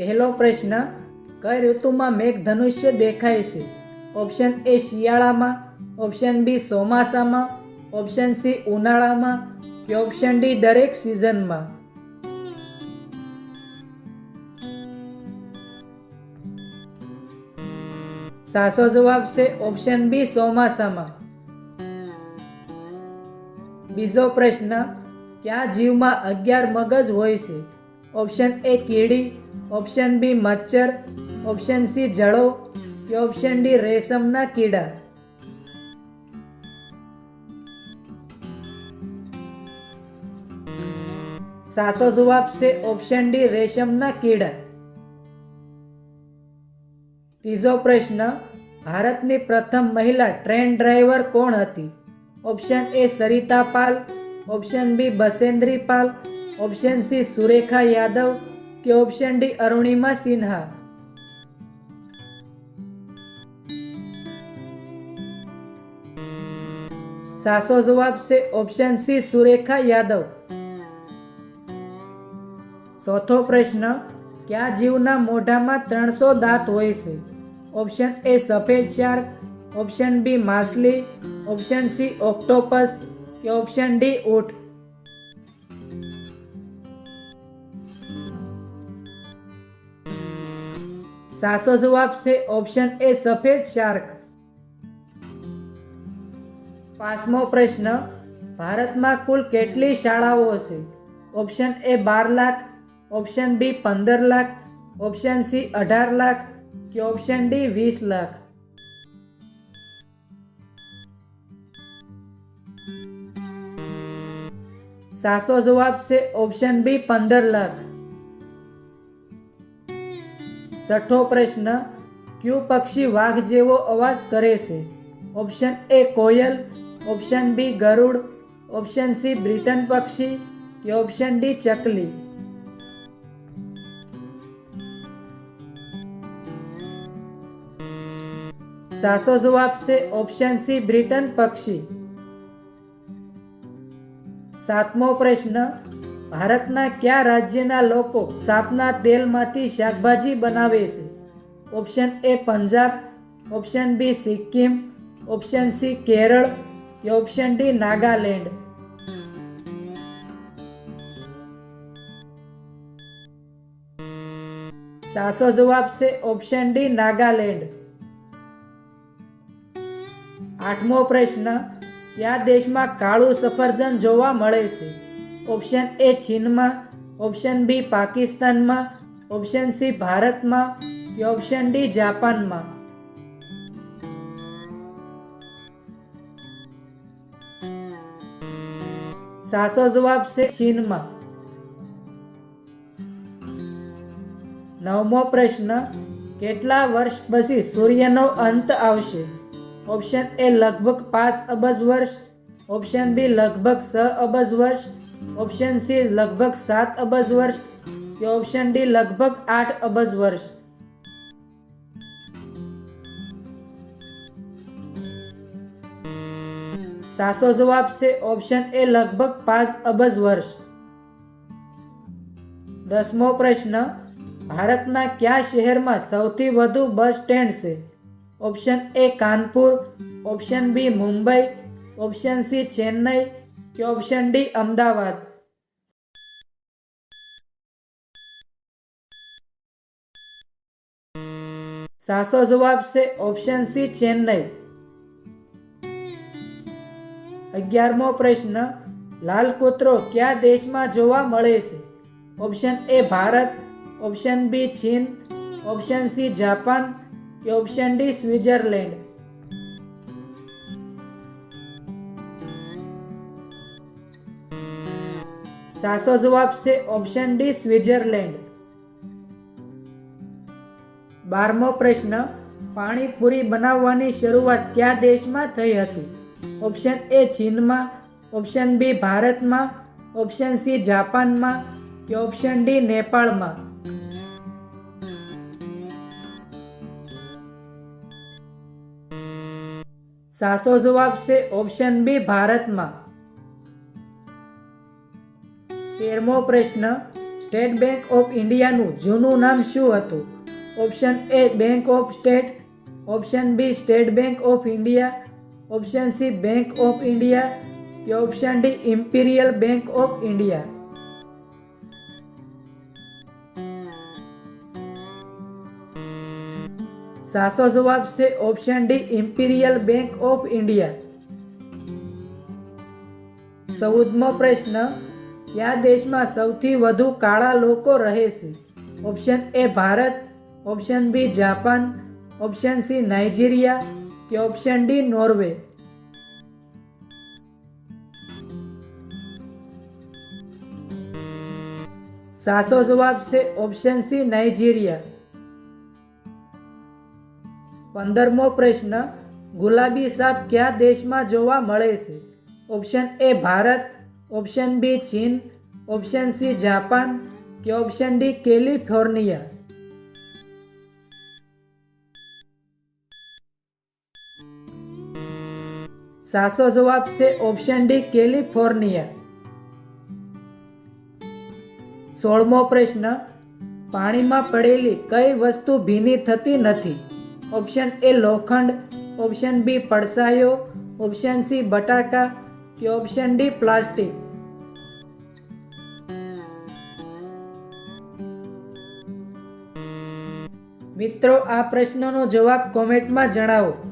પહેલો પ્રશ્ન, કઈ ઋતુમાં મેઘધનુષ્ય દેખાય છે? ઓપ્શન એ શિયાળામાં, ઓપ્શન બી ચોમાસામાં, ઓપ્શન સી ઉનાળામાં, કે ઓપ્શન ડી દરેક સિઝનમાં? સાચો જવાબ છે ઓપ્શન બી ચોમાસામાં. બીજો પ્રશ્ન, કયા જીવમાં અગિયાર મગજ હોય છે? ઓપ્શન એ કીડી. ઓપ્શન બી મચ્છર. ઓપ્શન સી જળો કે ઓપ્શન ડી રેશમના કીડા. સાસો જવાબ છે ઓપ્શન ડી રેશમના કીડા. ત્રીજો પ્રશ્ન, ભારતની પ્રથમ મહિલા ટ્રેન ડ્રાઈવર કોણ હતી? Option A Sarita Pal option B Basendri Pal option C Surekha Yadav કે ઓપ્શન ડી અરુણિમા સિન્હા સાચો જવાબ છે ઓપ્શન સી સુરેખા યાદવ ચોથો પ્રશ્ન, કયા જીવના મોઢામાં ત્રણસો દાંત હોય છે? ઓપ્શન એ સફેદ ચાર ઓપ્શન બી માછલી. ઓપ્શન સી ઓક્ટોપસ કે ઓપ્શન ડી ઊંટ. સાચો જવાબ છે ઓપ્શન એ સફેદ શાર્ક પાંચમો પ્રશ્ન, ભારતમાં કુલ કેટલી શાળાઓ છે? ઓપ્શન એ બાર લાખ. ઓપ્શન બી પંદર લાખ. ઓપ્શન સી અઢાર લાખ કે ઓપ્શન ડી વીસ લાખ? સાચો જવાબ છે ઓપ્શન બી પંદર લાખ. છઠ્ઠો પ્રશ્ન, કયું પક્ષી વાઘ જેવો અવાજ કરે છે? ઓપ્શન એ કોયલ, ઓપ્શન બી ગરુડ, ઓપ્શન સી બ્રિટન પક્ષી કે ઓપ્શન ડી ચકલી. સાચો જવાબ છે ઓપ્શન સી બ્રિટન પક્ષી. સાતમો પ્રશ્ન ભારતના કયા રાજ્યના લોકો સાપના તેલમાંથી શાકભાજી બનાવે છે? Option A Punjab, option B Sikkim, option C Kerala કે ઓપ્શન ડી નાગાલેન્ડ. સાચો જવાબ છે ઓપ્શન ડી નાગાલેન્ડ. આઠમો પ્રશ્ન, કયા દેશમાં કાળું સફરજન જોવા મળે છે? ઓપ્શન એ ચીનમાં, ઓપ્શન બી પાકિસ્તાનમાં, ઓપ્શન સી ભારતમાં કે ઓપ્શન ડી જાપાનમાં. સાચો જવાબ છે ચીનમાં. નવમો પ્રશ્ન, કેટલા વર્ષ પછી સૂર્યનો અંત આવશે? ઓપ્શન એ લગભગ પાંચ અબજ વર્ષ, ઓપ્શન બી લગભગ છ અબજ વર્ષ ઓપ્શન સી લગભગ સાત અબજ વર્ષ. કે ઓપ્શન ડી લગભગ આઠ અબજ વર્ષ. સાચો જવાબ છે ઓપ્શન એ લગભગ પાંચ અબજ વર્ષ. દસમો પ્રશ્ન, ભારતના કયા શહેરમાં સૌથી વધુ બસ સ્ટેન્ડ છે? Option A Kanpur. Option B Mumbai. Option C Chennai. કે ઓપ્શન ડી, અમદાવાદ. સાચો જવાબ છે ઓપ્શન સી, ચેન્નઈ. અગિયારમો પ્રશ્ન, લાલ કૂતરો કયા દેશમાં જોવા મળે છે? Option A Bharat, option B ચીન, ઓપ્શન સી જાપાન, કે ઓપ્શન ડી સ્વિટ્ઝરલેન્ડ. સાચો જવાબ છે ઓપ્શન ડી સ્વિટ્ઝરલેન્ડ બારમો પ્રશ્ન, પાણીપુરી બનાવવાની શરૂઆત કયા દેશમાં થઈ હતી? ઓપ્શન એ ચીનમાં. ઓપ્શન બી ભારતમાં. ઓપ્શન સી જાપાનમાં. કે ઓપ્શન ડી નેપાળમાં? સાચો જવાબ છે ઓપ્શન બી ભારતમાં. તેરમો પ્રશ્ન, સ્ટેટ બેંક ઓફ ઇન્ડિયાનું જૂનું નામ શું હતું? Option A, bank of state. Option B, state bank of India. Option C, bank of India. કે option D, imperial bank of India. સાચો જવાબ છે option D, imperial bank of India. ચૌદમો પ્રશ્ન કયા દેશમાં સૌથી વધુ કાળા લોકો રહે છે? Option A Bharat option B Japan option C Nigeria કે ઓપ્શન ડી નોર્વે? સાચો જવાબ છે ઓપ્શન સી નાઇજીરિયા. પંદરમો પ્રશ્ન, ગુલાબી સાપ કયા દેશમાં જોવા મળે છે? Option A Bharat option B ચીન ઓપ્શન સી જાપાન કે ઓપ્શન ડી કેલિફોર્નિયા સાચો જવાબ છે ઓપ્શન ડી કેલિફોર્નિયા સોળમો પ્રશ્ન પાણીમાં પડેલી કઈ વસ્તુ ભીની થતી નથી ઓપ્શન એ લોખંડ ઓપ્શન બી પડસાયો ઓપ્શન સી બટાકા કે ઓપ્શન ડી પ્લાસ્ટિક મિત્રો આ પ્રશ્નનો જવાબ કોમેન્ટમાં જણાવો.